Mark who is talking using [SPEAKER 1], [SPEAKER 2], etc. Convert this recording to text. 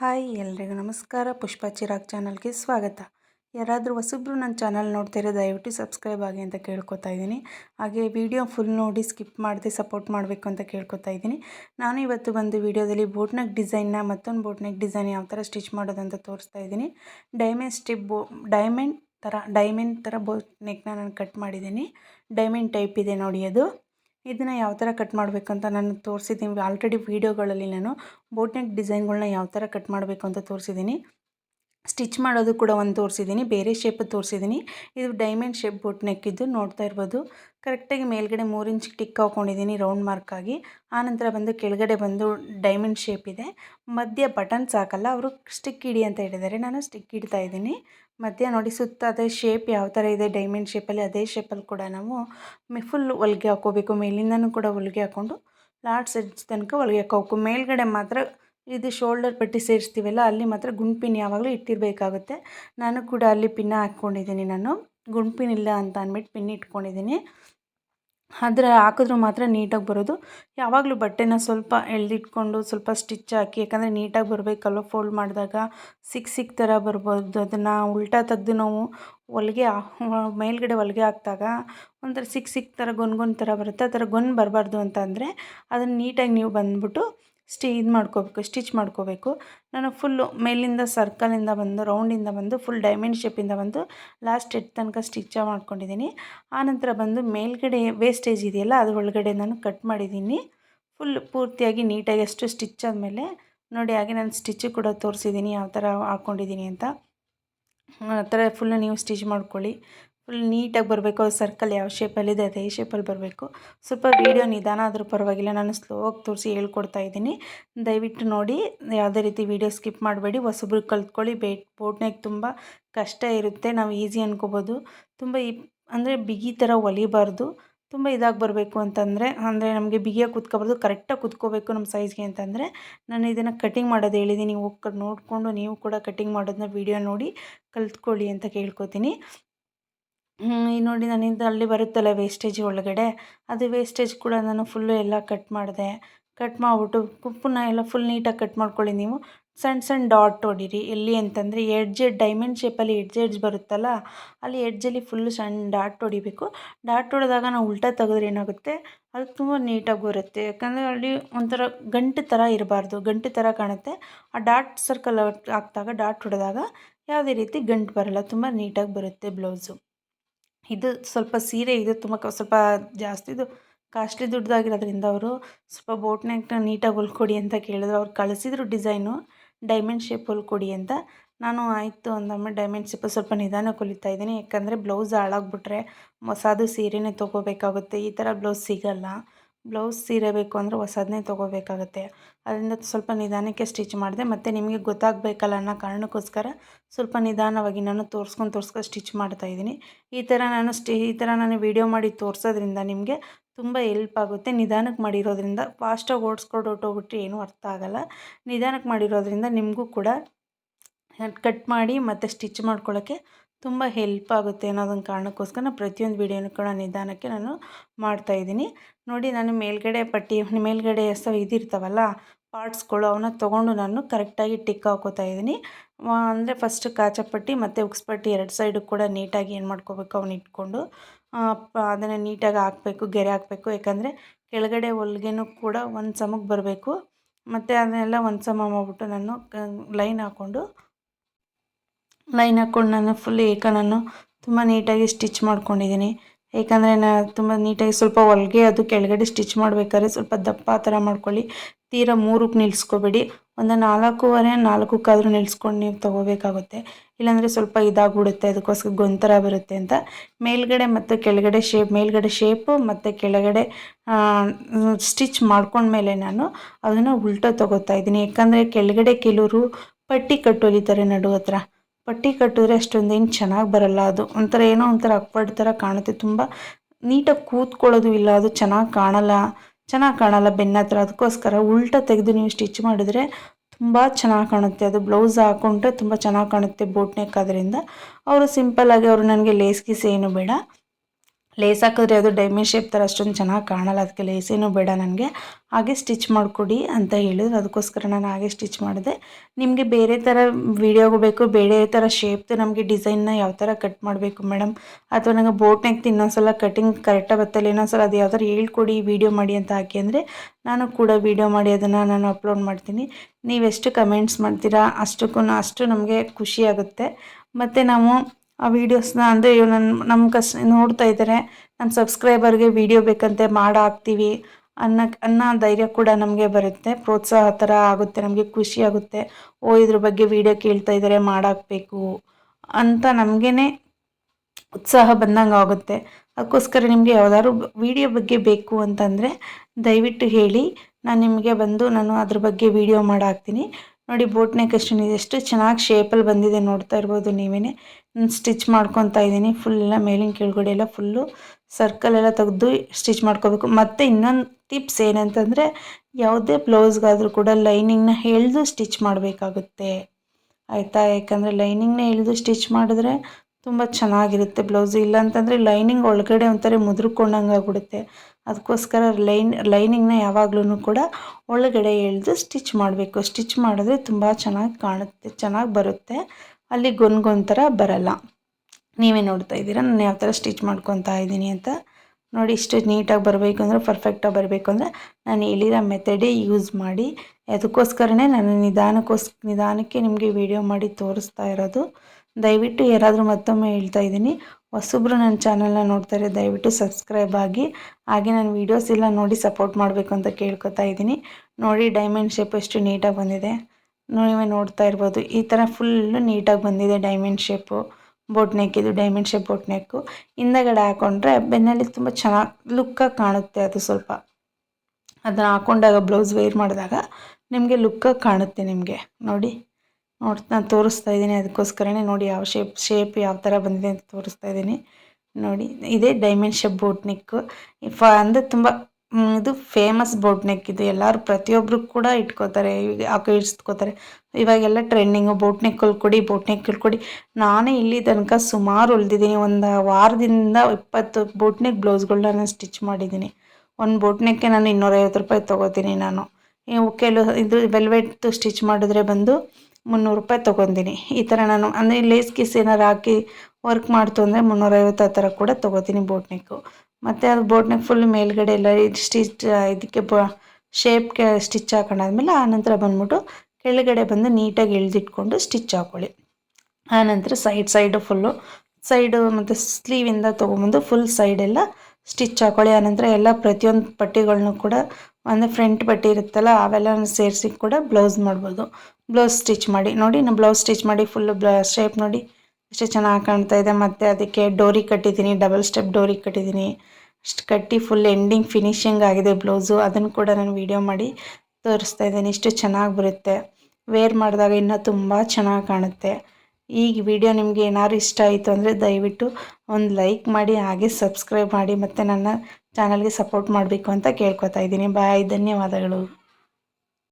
[SPEAKER 1] Hi ಎಲ್ರಿಗೂ ನಮಸ್ಕಾರ. ಪುಷ್ಪ ಚಿರಾಗ್ ಚಾನಲ್ಗೆ ಸ್ವಾಗತ. ಯಾರಾದರೂ ಹೊಸಬ್ರು ನನ್ನ ಚಾನಲ್ ನೋಡ್ತಿರೋ ದಯವಿಟ್ಟು ಸಬ್ಸ್ಕ್ರೈಬ್ ಆಗಿ ಅಂತ ಕೇಳ್ಕೊತಾ ಇದ್ದೀನಿ. ಹಾಗೆ ವಿಡಿಯೋ ಫುಲ್ ನೋಡಿ ಸ್ಕಿಪ್ ಮಾಡದೆ ಸಪೋರ್ಟ್ ಮಾಡಬೇಕು ಅಂತ ಕೇಳ್ಕೊತಾ ಇದ್ದೀನಿ. ನಾನು ಇವತ್ತು ಬಂದು ವಿಡಿಯೋದಲ್ಲಿ ಬೋಟ್ನೆಕ್ ಡಿಸೈನ್ನ ಮತ್ತೊಂದು ಬೋಟ್ನೆಕ್ ಡಿಸೈನ್ ಯಾವ ಥರ ಸ್ಟಿಚ್ ಮಾಡೋದಂತ ತೋರಿಸ್ತಾ ಇದ್ದೀನಿ. ಡೈಮಂಡ್ ಸ್ಟಿಪ್ ಬೋ, ಡೈಮಂಡ್ ಥರ ಡೈಮಂಡ್ ಥರ ಬೋಟ್ ನೆಕ್ನ ನಾನು ಕಟ್ ಮಾಡಿದ್ದೀನಿ. ಡೈಮಂಡ್ ಟೈಪ್ ಇದೆ ನೋಡಿ ಅದು. ಇದನ್ನು ಯಾವ ಥರ ಕಟ್ ಮಾಡಬೇಕು ಅಂತ ನಾನು ತೋರಿಸಿದ್ದೀನಿ. ಆಲ್ರೆಡಿ ವೀಡಿಯೋಗಳಲ್ಲಿ ನಾನು ಬೋಟ್ ನೆಕ್ ಡಿಸೈನ್ಗಳನ್ನ ಯಾವ ಥರ ಕಟ್ ಮಾಡಬೇಕು ಅಂತ ತೋರಿಸಿದ್ದೀನಿ. ಸ್ಟಿಚ್ ಮಾಡೋದು ಕೂಡ ಒಂದು ತೋರಿಸಿದ್ದೀನಿ, ಬೇರೆ ಶೇಪ್ ತೋರಿಸಿದ್ದೀನಿ. ಇದು ಡೈಮಂಡ್ ಶೇಪ್ ಬೋಟ್ ನೆಕ್ ಇದ್ದು ನೋಡ್ತಾ ಇರ್ಬೋದು. ಕರೆಕ್ಟಾಗಿ ಮೇಲ್ಗಡೆ ಮೂರು ಇಂಚ್ ಟಿಕ್ ಹಾಕ್ಕೊಂಡಿದ್ದೀನಿ ರೌಂಡ್ ಮಾರ್ಕಾಗಿ ಆನಂತರ ಬಂದು ಕೆಳಗಡೆ ಬಂದು ಡೈಮಂಡ್ ಶೇಪ್ ಇದೆ. ಮಧ್ಯ ಬಟನ್ಸ್ ಹಾಕಲ್ಲ, ಅವರು ಸ್ಟಿಕ್ ಇಡಿ ಅಂತ ಹೇಳಿದ್ದಾರೆ. ನಾನು ಸ್ಟಿಕ್ ಇಡ್ತಾ ಇದ್ದೀನಿ. ಮಧ್ಯ ನೋಡಿ ಸುತ್ತ ಅದೇ ಶೇಪ್ ಯಾವ ಥರ ಇದೆ ಡೈಮಂಡ್ ಶೇಪಲ್ಲಿ ಅದೇ ಶೇಪಲ್ಲಿ ಕೂಡ ನಾವು ಫುಲ್ ಹೊಲಿಗೆ ಹಾಕೋಬೇಕು. ಮೇಲಿಂದನೂ ಕೂಡ ಹೊಲಿಗೆ ಹಾಕ್ಕೊಂಡು ಲಾಸ್ಟ್ ಸೆಡ್ಜ್ ತನಕ ಹೊಲಿಗೆ ಹಾಕೋಬೇಕು. ಮೇಲ್ಗಡೆ ಮಾತ್ರ ಇದು ಶೋಲ್ಡರ್ ಪಟ್ಟಿ ಸೇರಿಸ್ತೀವಲ್ಲ, ಅಲ್ಲಿ ಮಾತ್ರ ಗುಂಡ್ಪಿನ್ ಯಾವಾಗಲೂ ಇಟ್ಟಿರಬೇಕಾಗುತ್ತೆ. ನಾನು ಕೂಡ ಅಲ್ಲಿ ಪಿನ್ನ ಹಾಕ್ಕೊಂಡಿದ್ದೀನಿ ನಾನು. ಗುಂಡ್ಪಿನ್ ಇಲ್ಲ ಅಂತ ಅಂದ್ಬಿಟ್ಟು ಪಿನ್ ಇಟ್ಕೊಂಡಿದ್ದೀನಿ. ಆದರೆ ಹಾಕಿದ್ರು ಮಾತ್ರ ನೀಟಾಗಿ ಬರೋದು. ಯಾವಾಗಲೂ ಬಟ್ಟೆನ ಸ್ವಲ್ಪ ಎಳ್ದಿಟ್ಕೊಂಡು ಸ್ವಲ್ಪ ಸ್ಟಿಚ್ ಹಾಕಿ, ಯಾಕಂದರೆ ನೀಟಾಗಿ ಬರಬೇಕಲ್ವ ಫೋಲ್ಡ್ ಮಾಡಿದಾಗ. ಸಿಕ್ ಸಿಕ್ ಥರ ಬರ್ಬೋದು. ಅದನ್ನು ಉಲ್ಟಾ ತೆಗ್ದು ನಾವು ಹೊಲಿಗೆ ಮೇಲ್ಗಡೆ ಹೊಲಿಗೆ ಹಾಕಿದಾಗ ಒಂಥರ ಸಿಕ್ ಸಿಕ್ ಥರ ಗೊನ್ ಗೊನ್ ಥರ ಬರುತ್ತೆ. ಆ ಥರ ಗೊನ್ ಬರಬಾರ್ದು ಅಂತ ಅಂದರೆ ಅದನ್ನು ನೀಟಾಗಿ ನೀವು ಬಂದುಬಿಟ್ಟು ಸ್ಟಿ ಇದು ಮಾಡ್ಕೋಬೇಕು, ಸ್ಟಿಚ್ ಮಾಡ್ಕೋಬೇಕು. ನಾನು ಫುಲ್ಲು ಮೇಲಿಂದ ಸರ್ಕಲಿಂದ ಬಂದು ರೌಂಡಿಂದ ಬಂದು ಫುಲ್ ಡೈಮಂಡ್ ಶೇಪಿಂದ ಬಂದು ಲಾಸ್ಟ್ ಎಡ್ ತನಕ ಸ್ಟಿಚ್ ಮಾಡ್ಕೊಂಡಿದ್ದೀನಿ. ಆನಂತರ ಬಂದು ಮೇಲ್ಗಡೆ ವೇಸ್ಟೇಜ್ ಇದೆಯಲ್ಲ, ಅದು ಒಳಗಡೆ ನಾನು ಕಟ್ ಮಾಡಿದ್ದೀನಿ. ಫುಲ್ ಪೂರ್ತಿಯಾಗಿ ನೀಟಾಗಿ ಅಷ್ಟು ಸ್ಟಿಚ್ ಆದಮೇಲೆ, ನೋಡಿ ಹಾಗೆ ನಾನು ಸ್ಟಿಚ್ಚು ಕೂಡ ತೋರಿಸಿದ್ದೀನಿ ಯಾವ ಥರ ಹಾಕ್ಕೊಂಡಿದ್ದೀನಿ ಅಂತ. ಆ ಥರ ಫುಲ್ಲು ನೀವು ಸ್ಟಿಚ್ ಮಾಡ್ಕೊಳ್ಳಿ. ಫುಲ್ ನೀಟಾಗಿ ಬರಬೇಕು ಸರ್ಕಲ್ ಯಾವ ಶೇಪಲ್ಲಿದೆ ಅದೇ ಶೇಪಲ್ಲಿ ಬರಬೇಕು. ಸ್ವಲ್ಪ ವೀಡಿಯೋ ನಿಧಾನ ಆದರೂ ಪರವಾಗಿಲ್ಲ, ನಾನು ಸ್ಲೋವಾಗಿ ತೋರಿಸಿ ಹೇಳ್ಕೊಡ್ತಾ ಇದ್ದೀನಿ. ದಯವಿಟ್ಟು ನೋಡಿ, ಯಾವುದೇ ರೀತಿ ವೀಡಿಯೋ ಸ್ಕಿಪ್ ಮಾಡಬೇಡಿ. ಹೊಸಬ್ರು ಕಲ್ತ್ಕೊಳ್ಳಿ ಬೇಟ್ ಬೋಟ್ನಾಗ ತುಂಬ ಕಷ್ಟ ಇರುತ್ತೆ, ನಾವು ಈಸಿ ಅನ್ಕೋಬೋದು. ತುಂಬ ಅಂದರೆ ಬಿಗಿ ಥರ ಒಲಿಬಾರ್ದು. ತುಂಬ ಇದಾಗಿ ಬರಬೇಕು ಅಂತಂದರೆ, ಅಂದರೆ ನಮಗೆ ಬಿಗಿಯಾಗಿ ಕುತ್ಕೋಬಾರ್ದು ಕರೆಕ್ಟಾಗಿ ಕುತ್ಕೋಬೇಕು ನಮ್ಮ ಸೈಜ್ಗೆ ಅಂತಂದರೆ, ನಾನು ಇದನ್ನು ಕಟಿಂಗ್ ಮಾಡೋದು ಹೇಳಿದ್ದೀನಿ. ಹೋಗಿ ನೋಡಿಕೊಂಡು ನೀವು ಕೂಡ ಕಟಿಂಗ್ ಮಾಡೋದನ್ನ ವೀಡಿಯೋ ನೋಡಿ ಕಲ್ತ್ಕೊಳ್ಳಿ ಅಂತ ಕೇಳ್ಕೊತೀನಿ. ಈ ನೋಡಿ ನನ್ನಿಂದ ಅಲ್ಲಿ ಬರುತ್ತಲ್ಲ ವೇಸ್ಟೇಜ್ ಒಳಗಡೆ. ಅದು ವೇಸ್ಟೇಜ್ ಕೂಡ ನಾನು ಫುಲ್ಲು ಎಲ್ಲ ಕಟ್ ಮಾಡಿದೆ. ಕಟ್ ಮಾಡಿಬಿಟ್ಟು ಕುಪ್ಪನ್ನ ಎಲ್ಲ ಫುಲ್ ನೀಟಾಗಿ ಕಟ್ ಮಾಡ್ಕೊಳ್ಳಿ ನೀವು. ಸಣ್ಣ ಸಣ್ಣ ಡಾಟ್ ಹೊಡೀರಿ. ಎಲ್ಲಿ ಅಂತಂದರೆ ಎಡ್ಜ್ ಡೈಮಂಡ್ ಶೇಪಲ್ಲಿ ಎಡ್ಜ್ ಎಡ್ಜ್ ಬರುತ್ತಲ್ಲ, ಅಲ್ಲಿ ಎಡ್ಜಲ್ಲಿ ಫುಲ್ಲು ಸಣ್ಣ ಡಾಟ್ ಹೊಡಿಬೇಕು. ಡಾಟ್ ಹೊಡೆದಾಗ ನಾವು ಉಲ್ಟಾ ತೆಗೆದ್ರೆ ಏನಾಗುತ್ತೆ? ಅದು ತುಂಬ ನೀಟಾಗಿ ಬರುತ್ತೆ. ಯಾಕಂದರೆ ಅಲ್ಲಿ ಒಂಥರ ಗಂಟು ಥರ ಇರಬಾರ್ದು, ಗಂಟು ಥರ ಕಾಣುತ್ತೆ. ಆ ಡಾಟ್ ಸರ್ಕಲ್ ಹಾಕ್ದಾಗ ಡಾಟ್ ಹೊಡೆದಾಗ ಯಾವುದೇ ರೀತಿ ಗಂಟು ಬರಲ್ಲ. ತುಂಬ ನೀಟಾಗಿ ಬರುತ್ತೆ ಬ್ಲೌಸು ಇದು ಸ್ವಲ್ಪ ಸೀರೆ ಇದು ತುಂಬ ಸ್ವಲ್ಪ ಜಾಸ್ತಿದು ಕಾಸ್ಟ್ಲಿ ದುಡ್ದಾಗಿರೋದ್ರಿಂದ ಅವರು ಸ್ವಲ್ಪ ಬೋಟ್ ನೀಟಾಗಿ ಹೊಲ್ಕೊಡಿ ಅಂತ ಕೇಳಿದ್ರು. ಅವ್ರು ಕಳಿಸಿದ್ರು ಡಿಸೈನು ಡೈಮಂಡ್ ಶೇಪ್ ಹೊಲ್ಕೊಡಿ ಅಂತ. ನಾನು ಆಯಿತು ಅಂದಮೇಲೆ ಡೈಮಂಡ್ ಶೇಪ್ ಸ್ವಲ್ಪ ನಿಧಾನಕ್ಕೆ ಹೊಲಿತಾ ಇದ್ದೀನಿ. ಯಾಕಂದರೆ ಬ್ಲೌಸ್ ಹಾಳಾಗ್ಬಿಟ್ರೆ ಹೊಸದು ಸೀರೆನೇ ತೊಗೋಬೇಕಾಗುತ್ತೆ. ಈ ಥರ ಬ್ಲೌಸ್ ಸಿಗಲ್ಲ. ಬ್ಲೌಸ್ ಸೀರೆ ಬೇಕು ಅಂದರೆ ಹೊಸದನ್ನೇ ತೊಗೋಬೇಕಾಗತ್ತೆ. ಅದರಿಂದ ಸ್ವಲ್ಪ ನಿಧಾನಕ್ಕೆ ಸ್ಟಿಚ್ ಮಾಡಿದೆ. ಮತ್ತು ನಿಮಗೆ ಗೊತ್ತಾಗಬೇಕಲ್ಲ ಅನ್ನೋ ಕಾರಣಕ್ಕೋಸ್ಕರ ಸ್ವಲ್ಪ ನಿಧಾನವಾಗಿ ನಾನು ತೋರಿಸ್ಕೊಂಡು ತೋರಿಸ್ಕೊಂಡು ಸ್ಟಿಚ್ ಮಾಡ್ತಾಯಿದ್ದೀನಿ ಈ ಥರ ನಾನು ಸ್ಟಿ, ಈ ಥರ ನಾನು ವೀಡಿಯೋ ಮಾಡಿ ತೋರಿಸೋದ್ರಿಂದ ನಿಮಗೆ ತುಂಬ ಎಲ್ಪ್ ಆಗುತ್ತೆ. ನಿಧಾನಕ್ಕೆ ಮಾಡಿರೋದ್ರಿಂದ ಫಾಸ್ಟಾಗಿ ಓಡಿಸ್ಕೊಂಡು ಹೊಟ್ಟೋಗ್ಬಿಟ್ರೆ ಏನೂ ಅರ್ಥ ಆಗಲ್ಲ. ನಿಧಾನಕ್ಕೆ ಮಾಡಿರೋದ್ರಿಂದ ನಿಮಗೂ ಕೂಡ ಕಟ್ ಮಾಡಿ ಮತ್ತು ಸ್ಟಿಚ್ ಮಾಡ್ಕೊಳ್ಳೋಕ್ಕೆ ತುಂಬ ಹೆಲ್ಪ್ ಆಗುತ್ತೆ ಅನ್ನೋದೊಂದು ಕಾರಣಕ್ಕೋಸ್ಕರ ನಾನು ಪ್ರತಿಯೊಂದು ವೀಡಿಯೋನೂ ಕೂಡ ನಿಧಾನಕ್ಕೆ ನಾನು ಮಾಡ್ತಾಯಿದ್ದೀನಿ ನೋಡಿ, ನಾನು ಮೇಲ್ಗಡೆ ಪಟ್ಟಿ, ಮೇಲ್ಗಡೆ ಸೊ ಇದಿರ್ತಾವಲ್ಲ, ಪಾರ್ಟ್ಸ್ಗಳು ಅವನ್ನ ತೊಗೊಂಡು ನಾನು ಕರೆಕ್ಟಾಗಿ ಟಿಕ್ ಹಾಕೋತಾ ಇದ್ದೀನಿ. ಅಂದರೆ ಫಸ್ಟ್ ಕಾಚಪಟ್ಟಿ ಮತ್ತು ಉಕ್ಸ್ಪಟ್ಟಿ ಎರಡು ಸೈಡು ಕೂಡ ನೀಟಾಗಿ ಏನು ಮಾಡ್ಕೋಬೇಕು ಅವನ್ನ ಇಟ್ಕೊಂಡು ಅದನ್ನು ನೀಟಾಗಿ ಹಾಕಬೇಕು, ಗೆರೆ ಹಾಕಬೇಕು. ಯಾಕಂದರೆ ಕೆಳಗಡೆ ಹೊಲ್ಗೆನೂ ಕೂಡ ಒಂದು ಸಮಕ್ಕೆ ಬರಬೇಕು. ಮತ್ತು ಅದನ್ನೆಲ್ಲ ಒಂದು ಸಮ ಮಾಡಿಬಿಟ್ಟು ನಾನು ಲೈನ್ ಹಾಕ್ಕೊಂಡು ಲೈನ್ ಹಾಕ್ಕೊಂಡು ನಾನು ಫುಲ್ ಏಕ ನಾನು ತುಂಬ ನೀಟಾಗಿ ಸ್ಟಿಚ್ ಮಾಡ್ಕೊಂಡಿದ್ದೀನಿ ಏಕೆಂದರೆ ನಾನು ತುಂಬ ನೀಟಾಗಿ ಸ್ವಲ್ಪ ಹೊಲಿಗೆ ಅದು ಕೆಳಗಡೆ ಸ್ಟಿಚ್ ಮಾಡಬೇಕಾದ್ರೆ ಸ್ವಲ್ಪ ದಪ್ಪ ಆ ಥರ ಮಾಡ್ಕೊಳ್ಳಿ. ತೀರಾ ಮೂರಕ್ಕೆ ನಿಲ್ಲಿಸ್ಕೋಬೇಡಿ ಒಂದು ನಾಲ್ಕೂವರೆ, ನಾಲ್ಕಕ್ಕಾದರೂ ನಿಲ್ಲಿಸ್ಕೊಂಡು ನೀವು ತೊಗೋಬೇಕಾಗುತ್ತೆ. ಇಲ್ಲಾಂದರೆ ಸ್ವಲ್ಪ ಇದಾಗ್ಬಿಡುತ್ತೆ, ಅದಕ್ಕೋಸ್ಕರ ಗೊಂಥರ ಬರುತ್ತೆ ಅಂತ. ಮೇಲ್ಗಡೆ ಮತ್ತು ಕೆಳಗಡೆ ಶೇಪ್ ಮೇಲ್ಗಡೆ ಶೇಪು ಮತ್ತು ಕೆಳಗಡೆ ಸ್ಟಿಚ್ ಮಾಡ್ಕೊಂಡ್ಮೇಲೆ ನಾನು ಅದನ್ನು ಉಲ್ಟಾ ತೊಗೋತಾ ಇದ್ದೀನಿ. ಯಾಕಂದರೆ ಕೆಳಗಡೆ ಕೆಲವರು ಪಟ್ಟಿ ಕಟ್ಟೊಲಿತಾರೆ ನಡು ಹತ್ರ. ಪಟ್ಟಿ ಕಟ್ಟಿದ್ರೆ ಅಷ್ಟೊಂದೇನು ಚೆನ್ನಾಗಿ ಬರಲ್ಲ ಅದು. ಒಂಥರ ಏನೋ ಒಂಥರ ಅಕ್ವರ್ಡ್ ಥರ ಕಾಣುತ್ತೆ. ತುಂಬ ನೀಟಾಗಿ ಕೂತ್ಕೊಳ್ಳೋದು ಇಲ್ಲ. ಅದು ಚೆನ್ನಾಗಿ ಕಾಣಲ್ಲ. ಚೆನ್ನಾಗಿ ಕಾಣಲ್ಲ ಬೆನ್ನ ಹತ್ರ. ಅದಕ್ಕೋಸ್ಕರ ಉಲ್ಟ ತೆಗೆದು ನೀವು ಸ್ಟಿಚ್ ಮಾಡಿದ್ರೆ ತುಂಬ ಚೆನ್ನಾಗಿ ಕಾಣುತ್ತೆ. ಅದು ಬ್ಲೌಸ್ ಹಾಕ್ಕೊಂಡ್ರೆ ತುಂಬ ಚೆನ್ನಾಗಿ ಕಾಣುತ್ತೆ ಬೋಟ್ ನೆಕ್ ಅದರಿಂದ ಅವರು ಸಿಂಪಲ್ಲಾಗಿ ಅವರು ನನಗೆ ಲೇಸ್ ಗೀಸ್ ಏನು ಬೇಡ. ಲೇಸ್ ಹಾಕಿದ್ರೆ ಅದು ಡೈಮಂಡ್ ಶೇಪ್ ಥರ ಅಷ್ಟೊಂದು ಚೆನ್ನಾಗಿ ಕಾಣಲ್ಲ, ಅದಕ್ಕೆ ಲೇಸೇನೂ ಬೇಡ ನನಗೆ. ಹಾಗೆ ಸ್ಟಿಚ್ ಮಾಡಿಕೊಡಿ ಅಂತ ಹೇಳಿದ್ರು, ಅದಕ್ಕೋಸ್ಕರ ನಾನು ಹಾಗೆ ಸ್ಟಿಚ್ ಮಾಡಿದೆ. ನಿಮಗೆ ಬೇರೆ ಥರ ವೀಡಿಯೋಗೂ ಬೇಕು, ಬೇರೆ ಥರ ಶೇಪ್ದು ನಮಗೆ ಡಿಸೈನ್ನ ಯಾವ ಥರ ಕಟ್ ಮಾಡಬೇಕು ಮೇಡಮ್? ಅಥವಾ ನನಗೆ ಬೋಟ್ ನೆಕ್ ಇನ್ನೊಂದ್ಸಲ ಕಟಿಂಗ್ ಕರೆಕ್ಟಾಗಿ ಬರ್ತಲ್ಲ ಇನ್ನೊಂದ್ಸಲ ಅದು ಯಾವ ಥರ ಹೇಳ್ಕೊಡಿ, ವೀಡಿಯೋ ಮಾಡಿ ಅಂತ ಹಾಕಿ ಅಂದರೆ ನಾನು ಕೂಡ ವೀಡಿಯೋ ಮಾಡಿ ಅದನ್ನು ನಾನು ಅಪ್ಲೋಡ್ ಮಾಡ್ತೀನಿ. ನೀವೆಷ್ಟು ಕಮೆಂಟ್ಸ್ ಮಾಡ್ತೀರಾ, ಅಷ್ಟಕ್ಕೂ ಅಷ್ಟು ನಮಗೆ ಖುಷಿ ಆಗುತ್ತೆ. ಮತ್ತು ನಾವು ಆ ವೀಡಿಯೋಸ್ನ ಅಂದರೆ ನನ್ನ ನಮ್ಮ ಕಸ್, ನೋಡ್ತಾ ಇದ್ದಾರೆ ನಮ್ಮ ಸಬ್ಸ್ಕ್ರೈಬರ್ಗೆ ವೀಡಿಯೋ ಬೇಕಂತೆ ಮಾಡಿ ಹಾಕ್ತೀವಿ ಅನ್ನೋ ಅನ್ನೋ ಧೈರ್ಯ ಕೂಡ ನಮಗೆ ಬರುತ್ತೆ. ಪ್ರೋತ್ಸಾಹ ಥರ ಆಗುತ್ತೆ, ನಮಗೆ ಖುಷಿ ಆಗುತ್ತೆ. ಓ, ಇದ್ರ ಬಗ್ಗೆ ವೀಡಿಯೋ ಕೇಳ್ತಾ ಇದ್ದಾರೆ ಮಾಡಾಕಬೇಕು ಅಂತ ನಮಗೇ ಉತ್ಸಾಹ ಬಂದಂಗೆ ಆಗುತ್ತೆ. ಅದಕ್ಕೋಸ್ಕರ ನಿಮಗೆ ಯಾವುದಾದ್ರು ವೀಡಿಯೋ ಬಗ್ಗೆ ಬೇಕು ಅಂತಂದರೆ ದಯವಿಟ್ಟು ಹೇಳಿ. ನಾನು ನಿಮಗೆ ಬಂದು ನಾನು ಅದ್ರ ಬಗ್ಗೆ ವೀಡಿಯೋ ಮಾಡಾಕ್ತೀನಿ. ನೋಡಿ ಬೋಟ್ ನೆಕ್ ಎಷ್ಟು ಎಷ್ಟು ಚೆನ್ನಾಗಿ ಶೇಪಲ್ಲಿ ಬಂದಿದೆ ನೋಡ್ತಾ ಇರ್ಬೋದು ನೀವೇ ಸ್ಟಿಚ್ ಮಾಡ್ಕೊತಾ ಇದ್ದೀನಿ. ಫುಲ್ ಎಲ್ಲ ಮೇಲಿನ ಕೆಳಗಡೆ ಎಲ್ಲ ಫುಲ್ಲು ಸರ್ಕಲ್ ಎಲ್ಲ ತೆಗೆದು ಸ್ಟಿಚ್ ಮಾಡ್ಕೋಬೇಕು. ಮತ್ತು ಇನ್ನೊಂದು ಟಿಪ್ಸ್ ಏನಂತಂದರೆ, ಯಾವುದೇ ಬ್ಲೌಸ್ಗಾದರೂ ಕೂಡ ಲೈನಿಂಗ್ನ ಎಳೆದು ಸ್ಟಿಚ್ ಮಾಡಬೇಕಾಗುತ್ತೆ. ಆಯಿತಾ? ಯಾಕಂದರೆ ಲೈನಿಂಗ್ನ ಎಳೆದು ಸ್ಟಿಚ್ ಮಾಡಿದ್ರೆ ತುಂಬ ಚೆನ್ನಾಗಿರುತ್ತೆ ಬ್ಲೌಸ್ ಇಲ್ಲಾಂತಂದರೆ ಲೈನಿಂಗ್ ಒಳಗಡೆ ಒಂಥರ ಮುದ್ರಕೊಂಡಂಗೆ ಆಗ್ಬಿಡುತ್ತೆ. ಅದಕ್ಕೋಸ್ಕರ ಲೈನ್ ಲೈನಿಂಗ್ನ ಯಾವಾಗ್ಲೂ ಕೂಡ ಒಳಗಡೆ ಎಳೆದು ಸ್ಟಿಚ್ ಮಾಡಬೇಕು. ಸ್ಟಿಚ್ ಮಾಡಿದ್ರೆ ತುಂಬ ಚೆನ್ನಾಗಿ ಕಾಣುತ್ತೆ, ಚೆನ್ನಾಗಿ ಬರುತ್ತೆ. ಅಲ್ಲಿ ಗೊನ್ಗೊಂಥರ ಥರ ಬರಲ್ಲ. ನೀವೇ ನೋಡ್ತಾ ಇದ್ದೀರಾ, ನಾನು ಯಾವ ಥರ ಸ್ಟಿಚ್ ಮಾಡ್ಕೊತಾ ಇದ್ದೀನಿ ಅಂತ. ನೋಡಿ, ಇಷ್ಟು ನೀಟಾಗಿ ಬರಬೇಕು ಅಂದರೆ ಪರ್ಫೆಕ್ಟಾಗಿ ಬರಬೇಕು ಅಂದರೆ, ನಾನು ಹೇಳಿರೋ ಮೆಥಡೇ ಯೂಸ್ ಮಾಡಿ. ಅದಕ್ಕೋಸ್ಕರನೇ ನಾನು ನಿಧಾನಕ್ಕೋಸ್ ನಿಧಾನಕ್ಕೆ ನಿಮಗೆ ವಿಡಿಯೋ ಮಾಡಿ ತೋರಿಸ್ತಾ ಇರೋದು. ದಯವಿಟ್ಟು ಯಾರಾದರೂ ಮತ್ತೊಮ್ಮೆ ಹೇಳ್ತಾ ಇದ್ದೀನಿ, ಹೊಸಬ್ರು ನನ್ನ ಚಾನಲ್ನ ನೋಡ್ತಾರೆ ದಯವಿಟ್ಟು ಸಬ್ಸ್ಕ್ರೈಬ್ ಆಗಿ, ಹಾಗೆ ನಾನು ವೀಡಿಯೋಸ್ ಎಲ್ಲ ನೋಡಿ ಸಪೋರ್ಟ್ ಮಾಡಬೇಕು ಅಂತ ಕೇಳ್ಕೊತಾ ಇದ್ದೀನಿ. ನೋಡಿ ಡೈಮಂಡ್ ಶೇಪ್ ಎಷ್ಟು ನೀಟಾಗಿ ಬಂದಿದೆ. ನೀವೇ ನೋಡ್ತಾ ಇರ್ಬೋದು. ಈ ಥರ ಫುಲ್ಲು ನೀಟಾಗಿ ಬಂದಿದೆ ಡೈಮಂಡ್ ಶೇಪು ಬೋಟ್ ನೆಕ್ ಇದು ಡೈಮಂಡ್ ಶೇಪ್ ಬೋಟ್ ನೆಕ್ಕು ಹಿಂದಗಡೆ ಹಾಕೊಂಡ್ರೆ ಬೆನ್ನಲ್ಲಿ ತುಂಬ ಚೆನ್ನಾಗಿ ಲುಕ್ಕಾಗಿ ಕಾಣುತ್ತೆ ಅದು ಸ್ವಲ್ಪ. ಅದನ್ನು ಹಾಕೊಂಡಾಗ ಬ್ಲೌಸ್ ವೇರ್ ಮಾಡಿದಾಗ ನಿಮಗೆ ಲುಕ್ಕಾಗಿ ಕಾಣುತ್ತೆ ನಿಮಗೆ. ನೋಡಿ. ನೋಡಿ, ನಾನು ತೋರಿಸ್ತಾ ಇದ್ದೀನಿ. ಅದಕ್ಕೋಸ್ಕರನೇ ನೋಡಿ ಯಾವ ಶೇಪ್ ಶೇಪ್ ಯಾವ ಥರ ಬಂದಿದೆ ಅಂತ ತೋರಿಸ್ತಾ ಇದ್ದೀನಿ. ನೋಡಿ, ಇದೇ ಡೈಮಂಡ್ ಶೇಪ್ ಬೋಟ್ ನೆಕ್ಕು ಫ ಅಂದರೆ ತುಂಬ ಇದು ಫೇಮಸ್ ಬೋಟ್ ನೆಕ್ ಇದು. ಎಲ್ಲರೂ ಪ್ರತಿಯೊಬ್ಬರು ಕೂಡ ಇಟ್ಕೋತಾರೆ ಹಾಕೋ ಇಡ್ಸ್ಕೋತಾರೆ. ಇವಾಗೆಲ್ಲ ಟ್ರೆಂಡಿಂಗು ಬೋಟ್ ನೆಕ್ ಬೋಟ್ನೆಕ್ಕಲ್ಲಿ ಬೋಟ್ ನೆಕ್ ಕೊಡಿ. ನಾನೇ ಇಲ್ಲಿ ತನಕ ಸುಮಾರು ಹೊಲ್ದಿದ್ದೀನಿ. ಒಂದು ವಾರದಿಂದ ಇಪ್ಪತ್ತು ಬೋಟ್ ನೆಕ್ ಬ್ಲೌಸ್ಗಳನ್ನ ನಾನು ಸ್ಟಿಚ್ ಮಾಡಿದ್ದೀನಿ. ಒಂದು ಬೋಟ್ ನೆಕ್ಗೆ ನಾನು ಇನ್ನೂರೈವತ್ತು ರೂಪಾಯಿ ತೊಗೋತೀನಿ ನಾನು. ಕೆಲವು, ಇದು ವೆಲ್ವೆಟ್ ಸ್ಟಿಚ್ ಮಾಡಿದ್ರೆ ಬಂದು ಮುನ್ನೂರು ರೂಪಾಯಿ ತೊಗೊತೀನಿ. ಈ ಥರ ನಾನು ಅಂದರೆ ಲೇಸ್ ಗೀಸ್ ಏನಾರು ಹಾಕಿ ವರ್ಕ್ ಮಾಡ್ತು ಅಂದರೆ ಮುನ್ನೂರೈವತ್ತು ಆ ಥರ ಕೂಡ ತೊಗೋತೀನಿ ಬೋಟ್ ನೆಕ್ಕು ಮತ್ತು ಅದು ಬೋಟ್ ನೆಕ್ ಫುಲ್ ಮೇಲ್ಗಡೆ ಎಲ್ಲ ಸ್ಟಿಚ್ ಇದಕ್ಕೆ ಬ ಶೇಪ್ಗೆ ಸ್ಟಿಚ್ ಹಾಕೊಂಡಾದ್ಮೇಲೆ ಆನಂತರ ಬಂದ್ಬಿಟ್ಟು ಕೆಳಗಡೆ ಬಂದು ನೀಟಾಗಿ ಇಳಿದಿಟ್ಕೊಂಡು ಸ್ಟಿಚ್ ಹಾಕೊಳ್ಳಿ. ಆನಂತರ ಸೈಡ್ ಸೈಡು ಫುಲ್ಲು ಸೈಡು ಮತ್ತು ಸ್ಲೀವಿಂದ ತೊಗೊಂಬಂದು ಫುಲ್ ಸೈಡೆಲ್ಲ ಸ್ಟಿಚ್ ಹಾಕೊಳ್ಳಿ. ಆನಂತರ ಎಲ್ಲ ಪ್ರತಿಯೊಂದು ಪಟ್ಟಿಗಳನ್ನೂ ಕೂಡ ಒಂದು ಫ್ರಂಟ್ ಪಟ್ಟಿ ಇರುತ್ತಲ್ಲ ಅವೆಲ್ಲ ಸೇರಿಸಿ ಕೂಡ ಬ್ಲೌಸ್ ಮಾಡ್ಬೋದು. ಬ್ಲೌಸ್ ಸ್ಟಿಚ್ ಮಾಡಿ. ನೋಡಿ ನಾನು ಬ್ಲೌಸ್ ಸ್ಟಿಚ್ ಮಾಡಿ ಫುಲ್ಲು ಬ್ಲ, ಶೇಪ್ ನೋಡಿ. ಎಷ್ಟು ಚೆನ್ನಾಗಿ ಕಾಣ್ತಾ ಇದೆ. ಮತ್ತು ಅದಕ್ಕೆ ಡೋರಿ ಕಟ್ಟಿದ್ದೀನಿ, ಡಬಲ್ ಸ್ಟೆಪ್ ಡೋರಿ ಕಟ್ಟಿದ್ದೀನಿ. ಅಷ್ಟು ಕಟ್ಟಿ ಫುಲ್ ಎಂಡಿಂಗ್ ಫಿನಿಶಿಂಗ್ ಆಗಿದೆ ಬ್ಲೌಸು. ಅದನ್ನು ಕೂಡ ನಾನು ವೀಡಿಯೋ ಮಾಡಿ ತೋರಿಸ್ತಾ ಇದ್ದೀನಿ. ಇಷ್ಟು ಚೆನ್ನಾಗಿ ಬರುತ್ತೆ. ವೇರ್ ಮಾಡಿದಾಗ ಇನ್ನೂ ತುಂಬ ಚೆನ್ನಾಗಿ ಕಾಣುತ್ತೆ. ಈಗ ವಿಡಿಯೋ ನಿಮಗೆ ಏನಾದ್ರು ಇಷ್ಟ ಆಯಿತು ಅಂದರೆ ದಯವಿಟ್ಟು ಒಂದು ಲೈಕ್ ಮಾಡಿ, ಹಾಗೆ ಸಬ್ಸ್ಕ್ರೈಬ್ ಮಾಡಿ ಮತ್ತು ನನ್ನ ಚಾನಲ್ಗೆ ಸಪೋರ್ಟ್ ಮಾಡಬೇಕು ಅಂತ ಕೇಳ್ಕೊತಾ ಇದ್ದೀನಿ. ಬಾಯ್ ಧನ್ಯವಾದಗಳು.